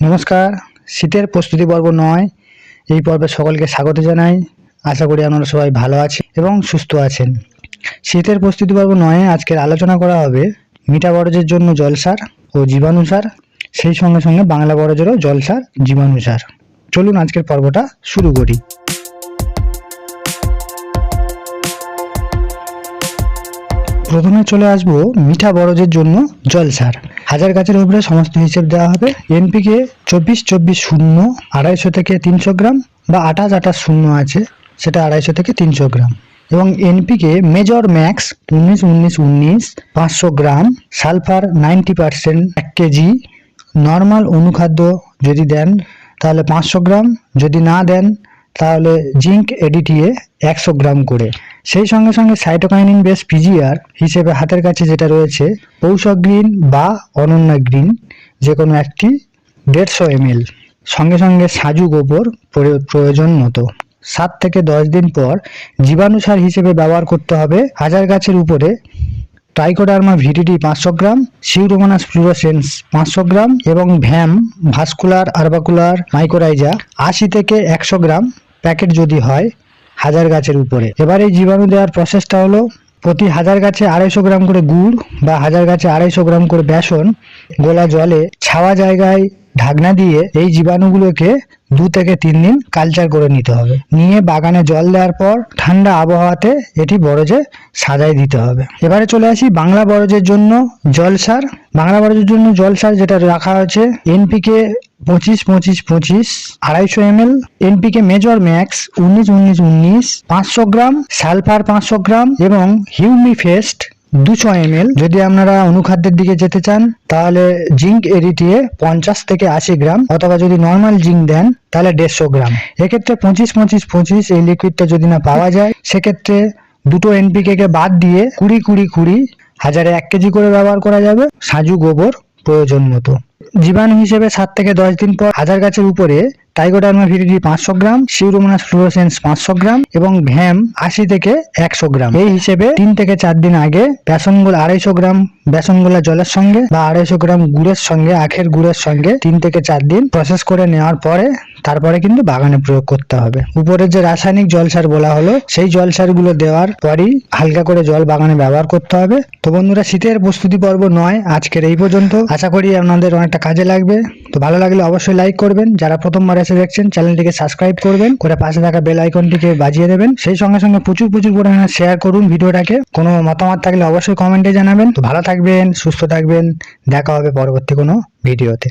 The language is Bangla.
নমস্কার, শীতের প্রস্তুতি পর্ব নয়। এই পর্বে সকলকে স্বাগত জানাই। আশা করি আপনারা সবাই ভালো আছেন এবং সুস্থ আছেন। শীতের প্রস্তুতি পর্ব নয় আজকের আলোচনা করা হবে মিঠা বরজের জন্য জলসার ও জীবাণুসার সেই সঙ্গে সঙ্গে বাংলা বরজেরও জলসার জীবাণুসার চলুন আজকের পর্বটা শুরু করি। প্রথমে চলে আসব মিঠা বরজের জন্য জল সার হাজার গাছের উপরে সমস্ত হিসেব দেওয়া হবে। এনপিকে চব্বিশ চব্বিশ শূন্য, আড়াইশো থেকে তিনশো গ্রাম বা আঠাশ আঠাশ শূন্য আছে, সেটা আড়াইশো থেকে তিনশো গ্রাম। এবং এনপিকে মেজর ম্যাক্স উনিশ উনিশ উনিশ পাঁচশো গ্রাম, সালফার নাইনটি পার্সেন্ট এক কেজি, নর্মাল অনুখাদ্য যদি দেন, তাহলে পাঁচশো গ্রাম, যদি না দেন, তাহলে জিঙ্ক এডিটিএ একশো গ্রাম করে। সেই সঙ্গে সঙ্গে সাইটোকাইনিন বেস পিজিআর হিসেবে হাতের কাছে যেটা রয়েছে, পৌষক গ্রিন বা অনন্যা গ্রিন যে কোনো একটি দেড়শো এমএল। সঙ্গে সঙ্গে সাজু গোবর প্রয়- প্রয়োজন মতো। সাত থেকে দশ দিন পর জীবাণু সার হিসেবে ব্যবহার করতে হবে। হাজার গাছের উপরে ট্রাইকোডার্মা ভিডিডি পাঁচশো গ্রাম সিউরোমানাস ফ্লুরোসেন্স পাঁচশো গ্রাম এবং ভ্যাম ভাস্কুলার আরবাকুলার মাইকোরাইজা আশি থেকে একশো গ্রাম প্যাকেট যদি হয় হাজার গাছের উপরে। এবার এই জীবাণু দেওয়ার প্রসেসটা হলো, প্রতি হাজার গাছে আড়াইশো গ্রাম করে গুড় বা হাজার গাছে আড়াইশো গ্রাম করে বেসন গোলা জলে ছাওয়া জায়গায় ঢাকনা দিয়ে এই জীবাণুগুলোকে দু থেকে তিন দিন কালচার করে নিতে হবে। নিয়ে বাগানে জল দেওয়ার পর ঠান্ডা আবহাওয়াতে এটি বরজে সাজাই দিতে হবে। এবারে চলে আসি বাংলা বরজের জন্য জল সার। বাংলা বরজের জন্য জল সার যেটা রাখা হয়েছে এনপিকে পঁচিশ পঁচিশ পঁচিশ, আড়াইশো M L NPK major max উনিশ উনিশ উনিশ, পাঁচশো গ্রাম সালফার পাঁচশো গ্রাম এবং হিউমিফেস্ট দুশো এম যদি আপনারা অনুখাদ্যের দিকে যেতে চান, তাহলে জিঙ্ক এরিটিয়ে পঞ্চাশ থেকে আশি গ্রাম অথবা যদি নর্মাল জিঙ্ক দেন, তাহলে দেড়শো গ্রাম। এক্ষেত্রে পঁচিশ পঁচিশ পঁচিশ এই লিকুইডটা যদি না পাওয়া যায়, সেক্ষেত্রে দুটো এনপিকে কে বাদ দিয়ে কুড়ি কুড়ি কুড়ি, হাজারে এক কেজি করে ব্যবহার করা যাবে। সাজু গোবর প্রয়োজন মতো। জীবাণু হিসেবে সাত থেকে দশ দিন পর হাজার গাছের উপরে টাইগোডার্মা ভিরিডি পাঁচশো গ্রাম সিউরোমোনাস ফ্লোরোসেন্স পাঁচশো গ্রাম এবং ভ্যাম আশি থেকে একশো গ্রাম। এই হিসেবে তিন থেকে চার দিন আগে বেসনগুলো আড়াইশো গ্রাম, বেসনগুলা জলের সঙ্গে বা আড়াইশো গ্রাম গুড়ের সঙ্গে, আখের গুড়ের সঙ্গে তিন থেকে চার দিন প্রসেস করে নেওয়ার পরে তারপরে কিন্তু বাগানে প্রয়োগ করতে হবে। উপরে যে রাসায়নিক জল সার বলা হলো, সেই জল সারগুলো দেওয়ার পরই হালকা করে জল বাগানে ব্যবহার করতে হবে। তো বন্ধুরা, শীতের প্রস্তুতি পর্ব নয়, আজকের এই পর্যন্ত। আশা করি আপনাদের অনেকটা কাজে লাগবে। তো ভালো লাগলে অবশ্যই লাইক করবেন। যারা প্রথমবার এসে দেখছেন, চ্যানেলটিকে সাবস্ক্রাইব করবেন, করে পাশে থাকা বেল আইকনটিকে বাজিয়ে দেবেন। সেই সঙ্গে সঙ্গে প্রচুর প্রচুর পরিমাণে শেয়ার করুন ভিডিওটাকে। কোনো মতামত থাকলে অবশ্যই কমেন্টে জানাবেন। তো ভালো থাকবেন, সুস্থ থাকবেন। দেখা হবে পরবর্তী কোনো ভিডিওতে।